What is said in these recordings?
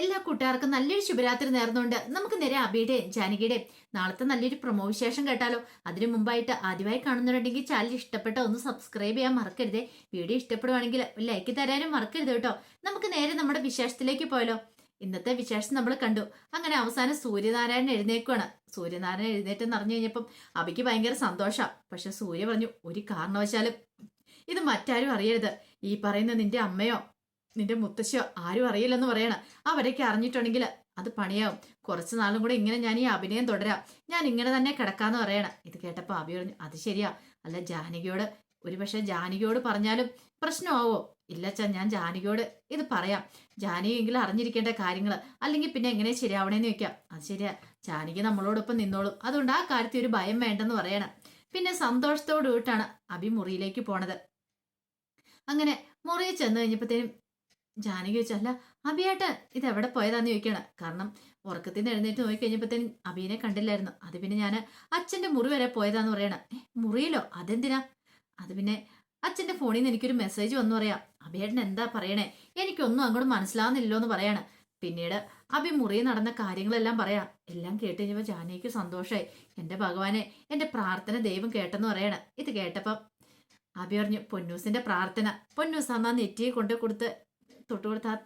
എല്ലാ കൂട്ടുകാർക്കും നല്ലൊരു ശുഭരാത്രി നേർന്നുകൊണ്ട് നമുക്ക് നേരെ അബിയുടെയും ജാനകിയുടെയും നാളത്തെ നല്ലൊരു പ്രൊമോ വിശേഷം കേട്ടാലോ. അതിനു മുമ്പായിട്ട് ആദ്യമായി കാണുന്നുണ്ടെങ്കിൽ ചാനൽ ഇഷ്ടപ്പെട്ട ഒന്ന് സബ്സ്ക്രൈബ് ചെയ്യാൻ മറക്കരുതേ. വീഡിയോ ഇഷ്ടപ്പെടുവാണെങ്കിൽ ലൈക്ക് തരാനും മറക്കരുത് കേട്ടോ. നമുക്ക് നേരെ നമ്മുടെ വിശേഷത്തിലേക്ക് പോയാലോ. ഇന്നത്തെ വിശേഷം നമ്മൾ കണ്ടു. അങ്ങനെ അവസാനം സൂര്യനാരായണൻ എഴുന്നേക്കുവാണ് സൂര്യനാരായണൻ എഴുന്നേറ്റെന്ന് അറിഞ്ഞു കഴിഞ്ഞപ്പം അബിക്ക് ഭയങ്കര സന്തോഷാ. പക്ഷെ സൂര്യ പറഞ്ഞു ഒരു കാരണവശാലും ഇത് മറ്റാരും അറിയരുത്. ഈ പറയുന്ന നിന്റെ അമ്മയോ നിന്റെ മുത്തശ്ശിയോ ആരും അറിയില്ലെന്ന് പറയണം. അവരൊക്കെ അറിഞ്ഞിട്ടുണ്ടെങ്കിൽ അത് പണിയാവും. കുറച്ച് നാളും കൂടെ ഇങ്ങനെ ഞാൻ ഈ അഭിനയം തുടരാം. ഞാൻ ഇങ്ങനെ തന്നെ കിടക്കാന്ന് പറയണം. ഇത് കേട്ടപ്പോൾ അഭി പറഞ്ഞു അത് ശരിയാ. അല്ല ജാനകിയോട് ഒരു പക്ഷെ ജാനകിയോട് പറഞ്ഞാലും പ്രശ്നമാവോ? ഇല്ലച്ചാ ഞാൻ ജാനകിയോട് ഇത് പറയാം. ജാനകിയെങ്കിലും അറിഞ്ഞിരിക്കേണ്ട കാര്യങ്ങൾ. അല്ലെങ്കിൽ പിന്നെ എങ്ങനെ ശരിയാവണേന്ന് വെക്കാം അത് ശരിയാ. ജാനകി നമ്മളോടൊപ്പം നിന്നോളും. അതുകൊണ്ട് ആ കാര്യത്തിൽ ഒരു ഭയം വേണ്ടെന്ന് പറയണം. പിന്നെ സന്തോഷത്തോടു കൂട്ടാണ് അഭി മുറിയിലേക്ക് പോണത്. അങ്ങനെ മുറിയിൽ ചെന്ന് കഴിഞ്ഞപ്പോഴത്തേനും ജാനകി ചോദിച്ചു അല്ല ഇത് എവിടെ പോയതാന്ന് ചോദിക്കണം കാരണം ഉറക്കത്തിൽ നിന്ന് എഴുന്നേറ്റ് നോക്കിക്കഴിഞ്ഞപ്പോഴത്തേനും അബീനെ കണ്ടില്ലായിരുന്നു. അത് പിന്നെ ഞാൻ അച്ഛന്റെ മുറി വരെ പോയതാന്ന് പറയണം. മുറിയിലോ? അതെന്തിനാ? അത് പിന്നെ അച്ഛന്റെ ഫോണിൽ നിന്ന് എനിക്കൊരു മെസ്സേജ് വന്നു പറയാം. അഭിയേട്ടൻ എന്താ പറയണേ? എനിക്കൊന്നും അങ്ങോട്ട് മനസ്സിലാവുന്നില്ലോ എന്ന് പറയാണ്. പിന്നീട് അബി മുറിയിൽ നടന്ന കാര്യങ്ങളെല്ലാം പറയാം. എല്ലാം കേട്ട് കഴിഞ്ഞപ്പോൾ ജാനകിക്ക് സന്തോഷമായി എന്റെ ഭഗവാനെ എന്റെ പ്രാർത്ഥന ദൈവം കേട്ടെന്ന് പറയണം. ഇത് കേട്ടപ്പം അബി പറഞ്ഞു പൊന്നൂസിന്റെ പ്രാർത്ഥന. പൊന്നൂസ് അന്നാ നെറ്റിയെ കൊണ്ട് കൊടുത്ത് തൊട്ടുകൊടുത്ത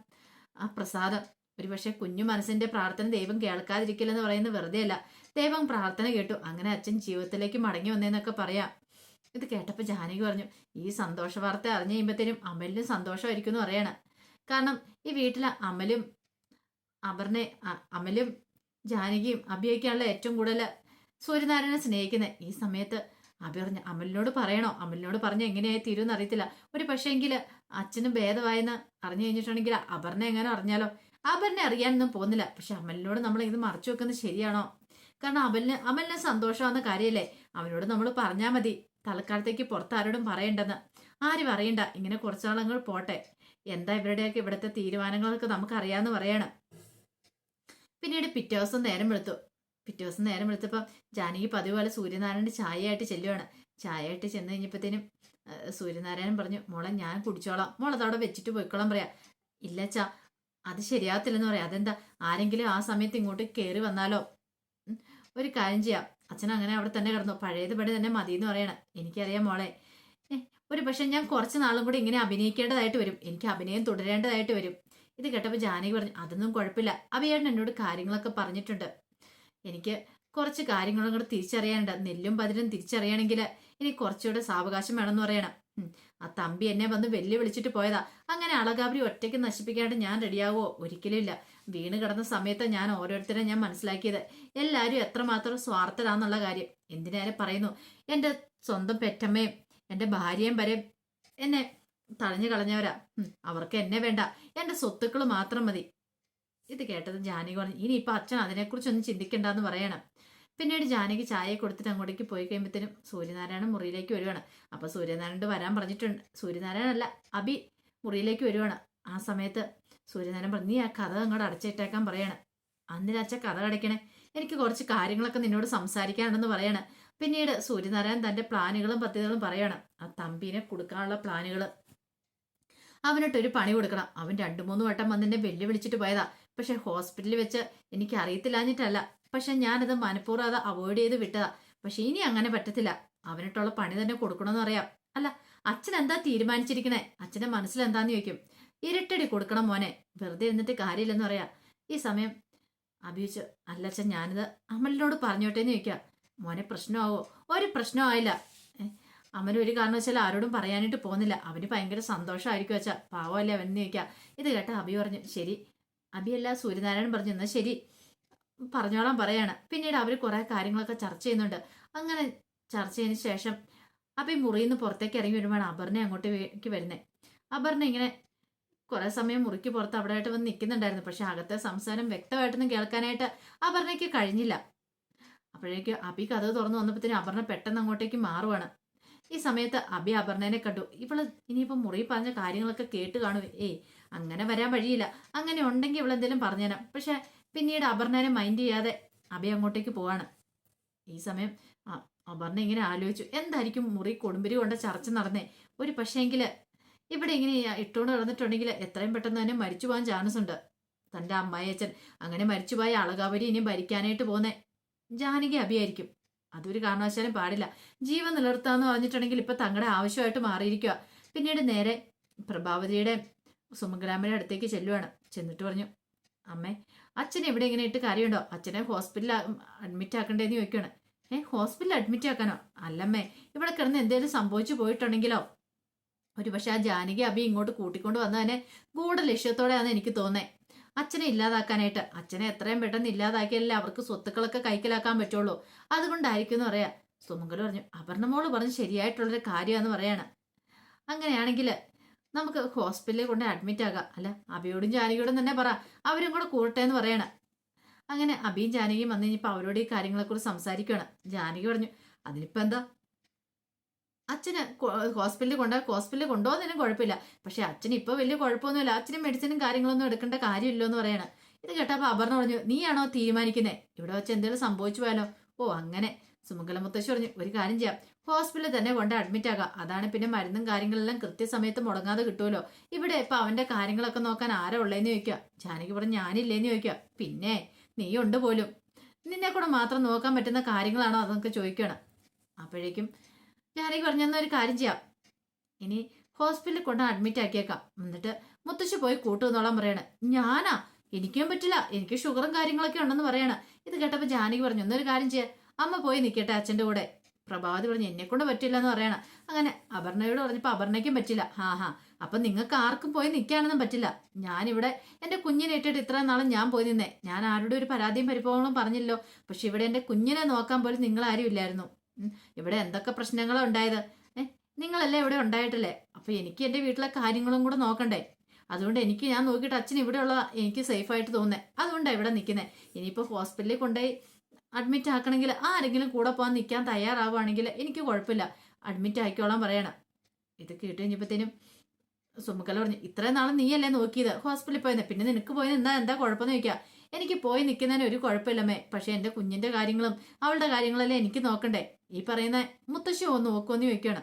ആ- പ്രസാദം. ഒരുപക്ഷെ കുഞ്ഞു മനസ്സിന്റെ പ്രാർത്ഥന ദൈവം കേൾക്കാതിരിക്കില്ലെന്ന് പറയുന്നത് വെറുതെ അല്ല ദൈവം പ്രാർത്ഥന കേട്ടു. അങ്ങനെ അച്ഛൻ ജീവിതത്തിലേക്ക് മടങ്ങി വന്നേന്നൊക്കെ പറയാം. ഇത് കേട്ടപ്പോൾ ജാനകി പറഞ്ഞു ഈ സന്തോഷ വാർത്ത അറിഞ്ഞു കഴിയുമ്പോഴത്തേനും അമലിനും സന്തോഷമായിരിക്കും എന്ന് പറയണം. കാരണം ഈ വീട്ടിൽ അമലും അപർണെ അമലും ജാനകിയും അഭിയൊക്കെയാണല്ലോ ഏറ്റവും കൂടുതൽ സൂര്യനാരായണനെ സ്നേഹിക്കുന്നത് ഈ സമയത്ത് പറഞ്ഞു അമലിനോട് പറയണോ? അമലിനോട് പറഞ്ഞ എങ്ങനെയായി തീരുമെന്ന് അറിയത്തില്ല. ഒരു പക്ഷേങ്കിൽ അച്ഛനും ഭേദമായെന്ന് അറിഞ്ഞു കഴിഞ്ഞിട്ടുണ്ടെങ്കിൽ അപർണ എങ്ങനെ അറിഞ്ഞാലോ? അപർണ അറിയാനൊന്നും പോകുന്നില്ല. പക്ഷെ അമലിനോട് നമ്മൾ ഇത് മറച്ചു വെക്കുന്നത് ശരിയാണോ? കാരണം അമലിന് അമലിന് സന്തോഷമാവുന്ന കാര്യമല്ലേ അവനോട് നമ്മൾ പറഞ്ഞാൽ മതി. തൽക്കാലത്തേക്ക് പുറത്ത് ആരോടും പറയണ്ടെന്ന്. ആരും അറിയണ്ട. ഇങ്ങനെ കുറച്ചാളങ്ങൾ പോട്ടെ. എന്താ ഇവരുടെയൊക്കെ ഇവിടുത്തെ തീരുമാനങ്ങളൊക്കെ നമുക്കറിയാമെന്ന് പറയാണ്. പിന്നീട് പിറ്റേ ദിവസം നേരം വെളുത്തു. പിറ്റേ ദിവസം നേരം വെളുത്തപ്പോൾ ജാനകി പതിവ് പോലെ സൂര്യനാരായണന്റെ ചായയായിട്ട് ചെല്ലുവാണ്. ചായയായിട്ട് ചെന്ന് കഴിഞ്ഞപ്പോഴത്തേനും സൂര്യനാരായണൻ പറഞ്ഞു മോളെ ഞാൻ കുടിച്ചോളാം. മോളെ അതവിടെ വെച്ചിട്ട് പോയിക്കോളാം പറയാം. ഇല്ല ചാ അത് ശരിയാകത്തില്ലെന്ന് പറയാം. അതെന്താ? ആരെങ്കിലും ആ സമയത്ത് ഇങ്ങോട്ട് കയറി വന്നാലോ? ഒരു കാര്യം ചെയ്യാം. അച്ഛൻ അങ്ങനെ അവിടെ തന്നെ കിടന്നു. പഴയതുപടി തന്നെ മതി എന്ന് പറയണം. എനിക്കറിയാം മോളെ. ഒരു പക്ഷെ ഞാൻ കുറച്ച് നാളും കൂടി ഇങ്ങനെ അഭിനയിക്കേണ്ടതായിട്ട് വരും. എനിക്ക് അഭിനയം തുടരേണ്ടതായിട്ട് വരും. ഇത് കേട്ടപ്പോൾ ജാനകി പറഞ്ഞു അതൊന്നും കുഴപ്പമില്ല. അഭിയേട്ടൻ എന്നോട് കാര്യങ്ങളൊക്കെ പറഞ്ഞിട്ടുണ്ട്. എനിക്ക് കുറച്ച് കാര്യങ്ങളും കൂടെ തിരിച്ചറിയാനുണ്ട്. നെല്ലും പതിരും തിരിച്ചറിയണമെങ്കിൽ ഇനി കുറച്ചുകൂടെ സാവകാശം വേണമെന്ന് പറയണം. ആ തമ്പി എന്നെ വന്ന് വെല്ലു വിളിച്ചിട്ട് പോയതാ. അങ്ങനെ അളകാബരി ഒറ്റയ്ക്ക് നശിപ്പിക്കാണ്ട് ഞാൻ റെഡിയാവോ ഒരിക്കലുമില്ല വീണ് കിടന്ന സമയത്ത് ഞാൻ ഓരോരുത്തരെ ഞാൻ മനസ്സിലാക്കിയത്. എല്ലാവരും എത്രമാത്രം സ്വാർത്ഥരാന്നുള്ള കാര്യം. എന്തിനേറെ പറയുന്നു? എന്റെ സ്വന്തം പെറ്റമ്മയും എന്റെ ഭാര്യയും വരെ എന്നെ തഴഞ്ഞു കളഞ്ഞവരാ അവർക്ക് എന്നെ വേണ്ട. എന്റെ സ്വത്തുക്കൾ മാത്രം മതി. ഇത് കേട്ടത് ജാനകി പറഞ്ഞു ഇനി ഇനിയിപ്പോൾ അച്ഛൻ അതിനെക്കുറിച്ചൊന്നും ചിന്തിക്കണ്ടെന്ന് പറയണം. പിന്നീട് ജാനകി ചായ കൊടുത്തിട്ട് അങ്ങോട്ടേക്ക് പോയി കഴിയുമ്പോഴത്തേനും സൂര്യനാരായണൻ മുറിയിലേക്ക് വരുവാണ്. അപ്പോൾ സൂര്യനാരായണന്റെ വരാൻ പറഞ്ഞിട്ടുണ്ട്. സൂര്യനാരായണൻ അല്ല അബി മുറിയിലേക്ക് വരുവാണ്. ആ സമയത്ത് സൂര്യനാരായണൻ പറഞ്ഞു നീ ആ കഥ അങ്ങോട്ട് അടച്ചിട്ടേക്കാൻ പറയണം. പറയാണ് അന്നിനച്ഛ കഥ അടയ്ക്കണേ എനിക്ക് കുറച്ച് കാര്യങ്ങളൊക്കെ നിന്നോട് സംസാരിക്കാനുണ്ടെന്ന് പറയാണ്. പിന്നീട് സൂര്യനാരായണൻ തന്റെ പ്ലാനുകളും പദ്ധതികളും പറയാണ്. ആ തമ്പീനെ കൊടുക്കാനുള്ള പ്ലാനുകൾ അവനിട്ടൊരു പണി കൊടുക്കണം. അവൻ രണ്ടു മൂന്ന് വട്ടം വന്നെന്നെ വെല്ലുവിളിച്ചിട്ട് പോയതാ. പക്ഷെ ഹോസ്പിറ്റലിൽ വെച്ച് എനിക്ക് അറിയത്തില്ലാഞ്ഞിട്ടല്ല പക്ഷെ ഞാനത് മനഃപൂർവം അത് അവോയ്ഡ് ചെയ്ത് വിട്ടതാ. പക്ഷെ ഇനി അങ്ങനെ പറ്റത്തില്ല. അവനിട്ടുള്ള പണി തന്നെ കൊടുക്കണമെന്ന് അറിയാം. അല്ല അച്ഛൻ എന്താ തീരുമാനിച്ചിരിക്കണേ? അച്ഛന്റെ മനസ്സിൽ എന്താന്ന് ചോദിക്കും. ഇരട്ടടി കൊടുക്കണം മോനെ. വെറുതെ ഇരുന്നിട്ട് കാര്യമില്ലെന്ന് പറയാ. ഈ സമയം അഭിയോഗിച്ച് അല്ല അച്ഛൻ ഞാനിത് അമലിനോട് പറഞ്ഞോട്ടേന്ന് ചോദിക്കുക മോനെ പ്രശ്നമാവോ? ഒരു പ്രശ്നമായില്ല അമൽ ഒരു കാരണവശാലും ആരോടും പറയാനായിട്ട് പോകുന്നില്ല. അവന് ഭയങ്കര സന്തോഷമായിരിക്കും വെച്ചാ പാവമല്ലേ അവൻ ചോദിക്കുക ഇത് കേട്ട അഭി പറഞ്ഞു ശരി അഭിയല്ല സൂര്യനാരായണൻ പറഞ്ഞു എന്നാൽ ശരി. പറഞ്ഞോളാം പറയാണ്. പിന്നീട് അവർ കുറേ കാര്യങ്ങളൊക്കെ ചർച്ച ചെയ്യുന്നുണ്ട്. അങ്ങനെ ചർച്ച ചെയ്തതിന് ശേഷം അപ്പൊ മുറിയിൽ നിന്ന് പുറത്തേക്ക് ഇറങ്ങി വരുമ്പോൾ അപർണ അങ്ങോട്ടേക്ക് വരുന്നത് അപർണ ഇങ്ങനെ കുറേ സമയം മുറിക്ക് പുറത്ത് അവിടെ ആയിട്ട് വന്ന് നിൽക്കുന്നുണ്ടായിരുന്നു. പക്ഷെ അകത്തെ സംസാരം വ്യക്തമായിട്ടൊന്നും കേൾക്കാനായിട്ട് അപർണയ്ക്ക് കഴിഞ്ഞില്ല. അപ്പോഴേക്ക് അബി കഥ തുറന്നു വന്നപ്പോഴത്തേനും അപർണ പെട്ടെന്ന് അങ്ങോട്ടേക്ക് മാറുവാണ്. ഈ സമയത്ത് അബി അപർണനെ കണ്ടു. ഇവൾ ഇനിയിപ്പോൾ മുറി പറഞ്ഞ കാര്യങ്ങളൊക്കെ കേട്ട് കാണും ഏയ് അങ്ങനെ വരാൻ വഴിയില്ല. അങ്ങനെ ഉണ്ടെങ്കിൽ ഇവൾ ഇവളെന്തെങ്കിലും പറഞ്ഞുതരാം പക്ഷെ പിന്നീട് അപർണനെ മൈൻഡ് ചെയ്യാതെ അബി അങ്ങോട്ടേക്ക് പോവാണ്. ഈ സമയം അപർണ ഇങ്ങനെ ആലോചിച്ചു. എന്തായിരിക്കും മുറി കൊടുമ്പിരി കൊണ്ട് ചർച്ച നടന്നേ? ഒരു പക്ഷേങ്കിൽ ഇവിടെ ഇങ്ങനെ ഇട്ടുകൊണ്ട് നടന്നിട്ടുണ്ടെങ്കിൽ എത്രയും പെട്ടെന്ന് തന്നെ മരിച്ചു പോകാൻ ചാൻസ് ഉണ്ട്. തന്റെ അമ്മായിയച്ഛൻ അങ്ങനെ മരിച്ചുപോയ അളകാവരി ഇനി ഭരിക്കാനായിട്ട് പോകുന്നേ. ജാനകി അഭിയായിരിക്കും. അതൊരു കാരണവശാലും പാടില്ല. ജീവൻ നിലർത്താന്ന് പറഞ്ഞിട്ടുണ്ടെങ്കിൽ ഇപ്പൊ തങ്ങളുടെ ആവശ്യമായിട്ട് മാറിയിരിക്കുക പിന്നീട് നേരെ പ്രഭാവതിയുടെ സുമഗ്രാമയുടെ അടുത്തേക്ക് ചെല്ലുവാണ്. ചെന്നിട്ട് പറഞ്ഞു അമ്മേ അച്ഛൻ എവിടെ ഇങ്ങനെ ഇട്ട് കാര്യമുണ്ടോ? അച്ഛനെ ഹോസ്പിറ്റലിൽ അഡ്മിറ്റ് ആക്കണ്ടേന്ന് ചോദിക്കുകയാണ് ഏ ഹോസ്പിറ്റലിൽ അഡ്മിറ്റ് ആക്കാനോ? അല്ലമ്മേ ഇവിടെ കിടന്ന് എന്തെങ്കിലും സംഭവിച്ചു പോയിട്ടുണ്ടെങ്കിലോ? ഒരു പക്ഷെ ആ ജാനകി അഭി ഇങ്ങോട്ട് കൂട്ടിക്കൊണ്ട് വന്നതിനെ ഗൂഢ ലക്ഷ്യത്തോടെയാണ് എനിക്ക് തോന്നേ. അച്ഛനെ ഇല്ലാതാക്കാനായിട്ട്. അച്ഛനെ എത്രയും പെട്ടെന്ന് ഇല്ലാതാക്കിയാലേ അവർക്ക് സ്വത്തുക്കളൊക്കെ കൈക്കലാക്കാൻ പറ്റുള്ളൂ. അതുകൊണ്ടായിരിക്കും എന്ന് പറയാ. സുമംഗൽ പറഞ്ഞു അപർണമോൾ പറഞ്ഞ് ശരിയായിട്ടുള്ളൊരു കാര്യമാന്ന് പറയാണ്. അങ്ങനെയാണെങ്കിൽ നമുക്ക് ഹോസ്പിറ്റലിൽ കൊണ്ട് അഡ്മിറ്റ് ആകാം. അല്ല അബിയോടും ജാനകിയോടും തന്നെ പറ. അവരും കൂടെ കൂടട്ടെ എന്ന് പറയണ. അങ്ങനെ അബിയും ജാനകിയും വന്നു കഴിഞ്ഞപ്പോൾ അവരോട് ഈ കാര്യങ്ങളെക്കുറിച്ച് സംസാരിക്കുകയാണ് ജാനകി പറഞ്ഞു അതിനിപ്പോൾ എന്താ? അച്ഛന് ഹോസ്പിറ്റലിൽ കൊണ്ടാ ഹോസ്പിറ്റലിൽ കൊണ്ടുപോകുന്നതിനും കുഴപ്പമില്ല. പക്ഷെ അച്ഛൻ ഇപ്പോൾ വലിയ കുഴപ്പമൊന്നുമില്ല. അച്ഛനും മെഡിസിനും കാര്യങ്ങളൊന്നും എടുക്കേണ്ട കാര്യമില്ലോ എന്ന് പറയാണ്. ഇത് കേട്ടപ്പോൾ അപർണ പറഞ്ഞു നീയാണോ തീരുമാനിക്കുന്നേ? ഇവിടെ വെച്ച് എന്തെങ്കിലും സംഭവിച്ചു പോയാലോ? ഓ അങ്ങനെ. സുമംഗല മുത്തശ്ശി പറഞ്ഞു ഒരു കാര്യം ചെയ്യാം. ഹോസ്പിറ്റലിൽ തന്നെ കൊണ്ട് അഡ്മിറ്റ് ആകാം അതാണ് പിന്നെ മരുന്നും കാര്യങ്ങളെല്ലാം കൃത്യസമയത്ത് മുടങ്ങാതെ കിട്ടുമല്ലോ ഇവിടെ ഇപ്പൊ അവന്റെ കാര്യങ്ങളൊക്കെ നോക്കാൻ ആരാ ഉള്ളേന്ന് ചോദിക്കുക ജാനകി പറഞ്ഞു ഞാനില്ലേന്ന് ചോദിക്കുക പിന്നെ നീ ഉണ്ട് പോലും. നിന്നെ കൂടെ മാത്രം നോക്കാൻ പറ്റുന്ന കാര്യങ്ങളാണോ? അതൊക്കെ ചോദിക്കണം അപ്പോഴേക്കും ജാനകി പറഞ്ഞെന്ന ഒരു കാര്യം ചെയ്യാം. ഇനി ഹോസ്പിറ്റലിൽ കൊണ്ട് അഡ്മിറ്റ് ആക്കിയേക്കാം. എന്നിട്ട് മുത്തശ്ശി പോയി കൂട്ടുന്നോളാൻ പറയണേ. ഞാനാ എനിക്കും പറ്റില്ല. എനിക്ക് ഷുഗറും കാര്യങ്ങളൊക്കെ ഉണ്ടെന്ന് പറയണ. ഇത് കേട്ടപ്പോൾ ജാനകി പറഞ്ഞു എന്നൊരു കാര്യം ചെയ്യാം. അമ്മ പോയി നിൽക്കട്ടെ അച്ഛന്റെ കൂടെ. പ്രഭാതി പറഞ്ഞു എന്നെ കൊണ്ട് പറ്റില്ല എന്ന് പറയണ. അങ്ങനെ അപർണയോട് പറഞ്ഞപ്പോൾ അപർണയ്ക്കും പറ്റില്ല. ഹാ ഹാ. അപ്പൊ നിങ്ങൾക്ക് ആർക്കും പോയി നിൽക്കാനൊന്നും പറ്റില്ല. ഞാനിവിടെ എന്റെ കുഞ്ഞിനെ ഇട്ടിട്ട് ഇത്രയും നാളും ഞാൻ പോയി നിന്നേ. ഞാൻ ആരുടെ ഒരു പരാതിയും പരിഭവങ്ങളും പറഞ്ഞില്ലോ പക്ഷെ ഇവിടെ എന്റെ കുഞ്ഞിനെ നോക്കാൻ പോലും നിങ്ങൾ ആരും ഇല്ലായിരുന്നു. ഇവിടെ എന്തൊക്കെ പ്രശ്നങ്ങളാണ് ഉണ്ടായത്? നിങ്ങളല്ലേ ഇവിടെ ഉണ്ടായിട്ടില്ലേ? അപ്പൊ എനിക്ക് എന്റെ വീട്ടിലെ കാര്യങ്ങളും കൂടെ നോക്കണ്ടേ? അതുകൊണ്ട് എനിക്ക് ഞാൻ നോക്കിയിട്ട് അച്ഛൻ ഉള്ള എനിക്ക് സേഫ് ആയിട്ട് തോന്നുന്നേ. അതുകൊണ്ടാണ് ഇവിടെ നിൽക്കുന്നത് ഇനിയിപ്പോൾ ഹോസ്പിറ്റലിൽ കൊണ്ടുപോയി അഡ്മിറ്റ് ആക്കണമെങ്കിൽ ആരെങ്കിലും കൂടെ പോകാൻ നിൽക്കാൻ തയ്യാറാവുകയാണെങ്കിൽ എനിക്ക് കുഴപ്പമില്ല. അഡ്മിറ്റ് ആക്കിക്കോളാൻ പറയണം. ഇത് കേട്ട് കഴിഞ്ഞപ്പോഴത്തേനും സുമുക്കല പറഞ്ഞു ഇത്രയും നാൾ നീയല്ലേ നോക്കിയത്? ഹോസ്പിറ്റലിൽ പോയത് പിന്നെ നിനക്ക് പോയി എന്താ എന്താ കുഴപ്പമെന്ന് ചോദിക്കുക എനിക്ക് പോയി നിൽക്കുന്നതിന് ഒരു കുഴപ്പമില്ലമ്മേ. പക്ഷെ എന്റെ കുഞ്ഞിന്റെ കാര്യങ്ങളും അവളുടെ കാര്യങ്ങളല്ലേ എനിക്ക് നോക്കണ്ടേ. ഈ പറയുന്ന മുത്തശ്ശി ഒന്ന് നോക്കുമെന്ന് ചോദിക്കുകയാണ്.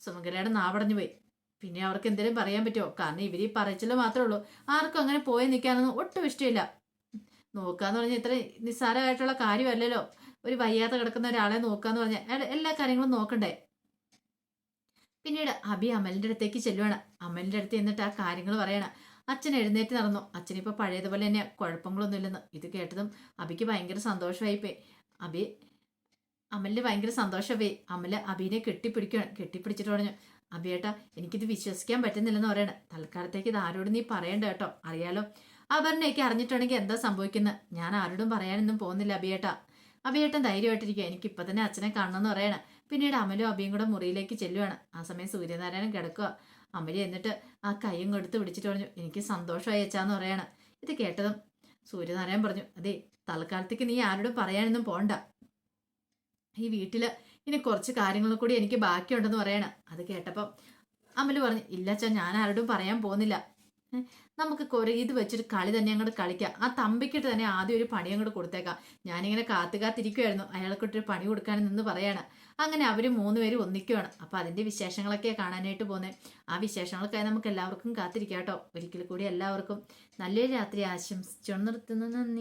സുമംഗലയുടെ നാവടഞ്ഞു പോയി. പിന്നെ അവർക്ക് എന്തെങ്കിലും പറയാൻ പറ്റുമോ? കാരണം ഇവർ ഈ പറച്ചിൽ മാത്രമേ ഉള്ളൂ. ആർക്കും അങ്ങനെ പോയി നിൽക്കാനൊന്നും ഒട്ടും ഇഷ്ടമില്ല. നോക്കാന്ന് പറഞ്ഞാൽ ഇത്ര നിസ്സാരമായിട്ടുള്ള കാര്യമല്ലല്ലോ. ഒരു വയ്യാതെ കിടക്കുന്ന ഒരാളെ നോക്കാന്ന് പറഞ്ഞാൽ എല്ലാ കാര്യങ്ങളും നോക്കണ്ടേ? പിന്നീട് അബി അമലിന്റെ അടുത്തേക്ക് ചെല്ലുവാണ്. അമലിന്റെ അടുത്ത് എന്നിട്ട് ആ കാര്യങ്ങൾ പറയണം. അച്ഛൻ എഴുന്നേറ്റ് നടന്നു. അച്ഛനിപ്പോൾ പഴയതുപോലെ തന്നെ കുഴപ്പങ്ങളൊന്നുമില്ലെന്ന്. ഇത് കേട്ടതും അബിക്ക് ഭയങ്കര സന്തോഷമായി പോയി അബി അമലിന് ഭയങ്കര സന്തോഷമായി അമൽ അബീനെ കെട്ടിപ്പിടിക്കുകയാണ് കെട്ടിപ്പിടിച്ചിട്ട് പറഞ്ഞു അബിയേട്ടാ എനിക്കിത് വിശ്വസിക്കാൻ പറ്റുന്നില്ലെന്ന് പറയണ. തൽക്കാലത്തേക്ക് ഇത് ആരോടും നീ പറയണ്ട കേട്ടോ. അറിയാലോ? അപർണയൊക്കെ അറിഞ്ഞിട്ടുണ്ടെങ്കിൽ എന്താ സംഭവിക്കുന്നത് ഞാൻ ആരോടും പറയാനൊന്നും പോകുന്നില്ല അബിയേട്ടാ അബിയേട്ടൻ ധൈര്യമായിട്ടിരിക്കുക എനിക്ക് ഇപ്പൊ തന്നെ അച്ഛനെ കാണണമെന്ന് പറയണ. പിന്നീട് അമലും അബിയും കൂടെ മുറിയിലേക്ക് ചെല്ലുവാണ്. ആ സമയം സൂര്യനാരായണൻ കിടക്കുക അമലി എന്നിട്ട് ആ കൈയും കൊടുത്ത് പിടിച്ചിട്ട് പറഞ്ഞു എനിക്ക് സന്തോഷമായി അയച്ചാന്ന് പറയാണ്. ഇത് കേട്ടതും സൂര്യനാരായണൻ പറഞ്ഞു അതെ തൽക്കാലത്തേക്ക് നീ ആരോടും പറയാനൊന്നും പോണ്ട. ഈ വീട്ടിൽ ഇനി കുറച്ച് കാര്യങ്ങളും കൂടി എനിക്ക് ബാക്കിയുണ്ടെന്ന് പറയണം. അത് കേട്ടപ്പം അമൽ പറഞ്ഞു ഇല്ല ഞാൻ ആരോടും പറയാൻ പോകുന്നില്ല. നമുക്ക് കുറെ ഇത് വെച്ചൊരു കളി തന്നെ അങ്ങോട്ട് കളിക്കാം. ആ തമ്പിക്കിട്ട് തന്നെ ആദ്യം ഒരു പണി അങ്ങോട്ട് കൊടുത്തേക്കാം. ഞാനിങ്ങനെ കാത്തു കാത്തിരിക്കുമായിരുന്നു അയാൾക്കിട്ടൊരു പണി കൊടുക്കാൻ നിന്ന് പറയാണ്. അങ്ങനെ അവർ മൂന്നുപേരും ഒന്നിക്കുവാണ്. അപ്പോൾ അതിന്റെ വിശേഷങ്ങളൊക്കെ കാണാനായിട്ട് പോകുന്നത് ആ വിശേഷങ്ങൾക്കായി നമുക്ക് എല്ലാവർക്കും കാത്തിരിക്കാം കേട്ടോ. ഒരിക്കൽ കൂടി എല്ലാവർക്കും നല്ലൊരു രാത്രി ആശംസിച്ചു നിർത്തുന്നു. നന്ദി.